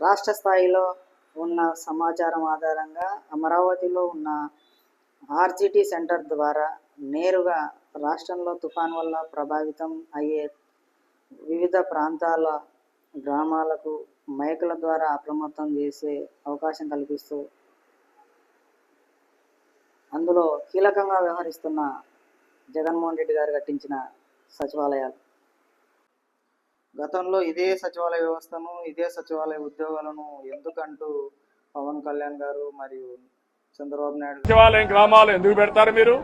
రాష్ట్ర స్థాయిలో ఉన్న సమాచారం ఆధారంగా అమరావతిలో ఉన్న ఆర్జిటి సెంటర్ ద్వారా నేరుగా రాష్ట్రంలో తుఫాన్ వల్ల ప్రభావితం అయ్యే వివిధ ప్రాంతాల గ్రామాలకు మైకుల ద్వారా అప్రమత్తం చేసే అవకాశం కల్పిస్తూ అందులో కీలకంగా వ్యవహరిస్తున్న జగన్మోహన్ రెడ్డి గారు కట్టించిన సచివాలయాలు. గతంలో ఇదే సచివాలయ వ్యవస్థను ఇదే సచివాలయ ఉద్యోగాలను ఎందుకంటూ పవన్ కళ్యాణ్ గారు మరియు చంద్రబాబు నాయుడు సచివాలయం గ్రామాలు ఎందుకు పెడతారు మీరు?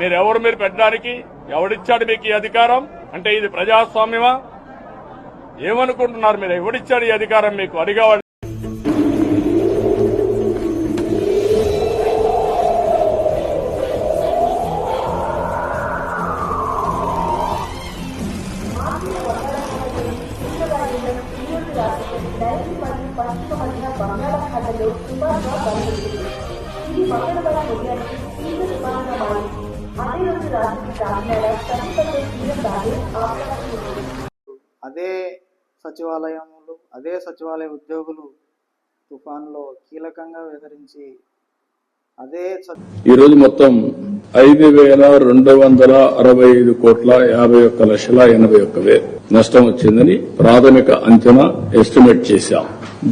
మీరు ఎవరు మీరు పెట్టడానికి? ఎవడిచ్చాడు మీకు ఈ అధికారం? అంటే ఇది ప్రజాస్వామ్యమా? ఏమనుకుంటున్నారు మీరు? ఎవడిచ్చాడు ఈ అధికారం మీకు? అడిగేవాళ్ళు బంగాళాఖాతంలో బలపడుతుంది ఇది ఉదయానికి తీవ్ర మారింది అదే రోజు రాత్రి కాకినాడ సమీపంలో తీరం దాటి ఆపడానికి ఉంది అదే సచివాలయములు అదే సచివాలయ ఉద్యోగులు తుఫాన్లో కీలకంగా వ్యవహరించి అదే స- ఈ రోజు మొత్తం ఐదు వేల రెండు వందల అరవై ఐదు కోట్ల యాభై ఒక్క లక్షల ఎనభై ఒక్క వే నష్టం వచ్చిందని ప్రాథమిక అంచనా ఎస్టిమేట్ చేశాం.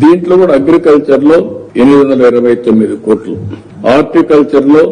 దీంట్లో కూడా అగ్రికల్చర్లో ఎనిమిది వందల ఇరవై తొమ్మిది కోట్లు హార్టికల్చర్లో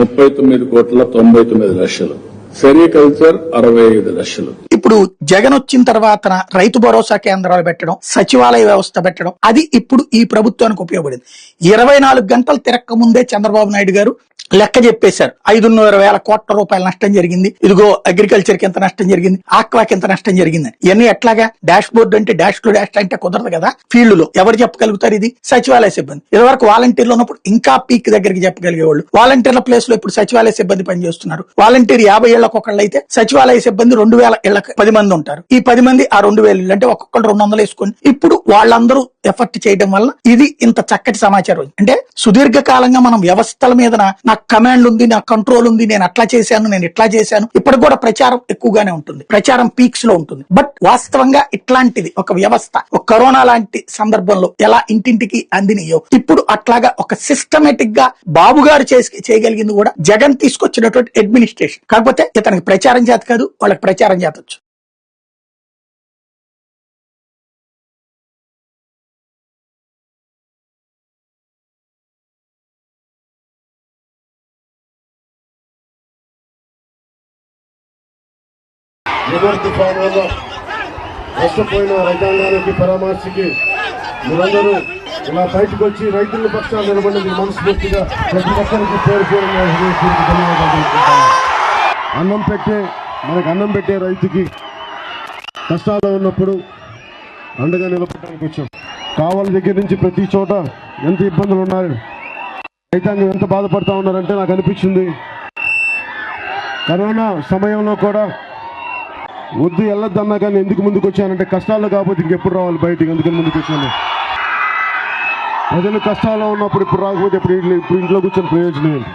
ముప్పై తొమ్మిది కోట్ల తొంభై తొమ్మిది లక్షలు సెరికల్చర్ అరవై ఐదు లక్షలు. ఇప్పుడు జగన్ వచ్చిన తర్వాత రైతు భరోసా కేంద్రాలు పెట్టడం సచివాలయ వ్యవస్థ పెట్టడం అది ఇప్పుడు ఈ ప్రభుత్వానికి ఉపయోగపడింది. ఇరవై నాలుగు గంటలు తిరక్క ముందే చంద్రబాబు నాయుడు గారు లెక్క చెప్పేశారు. ఐదున్నర వేల కోట్ల రూపాయల నష్టం జరిగింది. ఇదిగో అగ్రికల్చర్కి ఎంత నష్టం జరిగింది? ఆక్వాకి ఎంత నష్టం జరిగింది? ఇవన్నీ ఎట్లాగా? డాష్ బోర్డు అంటే డాష్ టు డాష్ అంటే కుదరదు కదా? ఫీల్డ్లో ఎవరు చెప్పగలుగుతారు ఇది? సచివాలయ సిబ్బంది. ఇదివరకు వాలంటీర్లు ఉన్నప్పుడు ఇంకా పీక్ దగ్గరికి చెప్పగలిగేవాళ్ళు. వాలంటీర్ల ప్లేస్లో ఇప్పుడు సచివాలయ సిబ్బంది పనిచేస్తున్నారు. వాలంటీర్ యాభై ఏళ్ళకు ఒకళ్ళు అయితే సచివాలయ సిబ్బంది రెండు వేల ఏళ్ళకి పది మంది ఉంటారు. ఈ పది మంది ఆ రెండు వేలు ఇళ్ళు అంటే ఒక్కొక్కరు రెండు వందలు వేసుకొని ఇప్పుడు వాళ్ళందరూ ఎఫర్ట్ చేయడం వల్ల ఇది ఇంత చక్కటి సమాచారం. అంటే సుదీర్ఘకాలంగా మనం వ్యవస్థల మీద నా- నాకు కమాండ్ ఉంది నాకు కంట్రోల్ ఉంది నేను అట్లా చేశాను నేను ఇట్లా చేశాను. ఇప్పటికి కూడా ప్రచారం ఎక్కువగానే ఉంటుంది. ప్రచారం పీక్స్లో ఉంటుంది. బట్ వాస్తవంగా ఇట్లాంటిది ఒక వ్యవస్థ ఒక కరోనా లాంటి సందర్భంలో ఎలా ఇంటింటికి అందినయో ఇప్పుడు అట్లాగా ఒక సిస్టమేటిక్గా బాబు గారు చేయగలిగింది కూడా జగన్ తీసుకొచ్చినటువంటి అడ్మినిస్ట్రేషన్ కాకపోతే ఇతనికి ప్రచారం చేత కాదు వాళ్ళకి ప్రచారం చేతొచ్చు నివర్ తుఫాన్ వల్ల నష్టపోయిన రైతాంగానికి పరామర్శకి మీరందరూ ఇలా బయటకు వచ్చి రైతుల పక్షాలు నిలబడినది మనస్ఫూర్తిగా ప్రతి ఒక్కరికి పేరు పేరు ధన్యవాదాలు అన్నం పెట్టే మనకు అన్నం పెట్టే రైతుకి కష్టాలు ఉన్నప్పుడు అండగా నిలబడడానికి వచ్చాం. కావాల దగ్గర నుంచి ప్రతి చోట ఎంత ఇబ్బందులు ఉన్నారు రైతాంగం ఎంత బాధపడతా ఉన్నారంటే నాకు అనిపించింది కరోనా సమయంలో కూడా వద్దు వెళ్ళొద్దన్నా కానీ ఎందుకు ముందుకు వచ్చానంటే కష్టాల్లో కాకపోతే ఇంకెప్పుడు రావాలి బయటికి? ఎందుకని ముందుకు వచ్చాను. ప్రజలు కష్టాల్లో ఉన్నప్పుడు ఇప్పుడు రాకపోతే ఇప్పుడు ఇప్పుడు ఇంట్లో కూర్చొని ప్రయోజనం ఏంటి?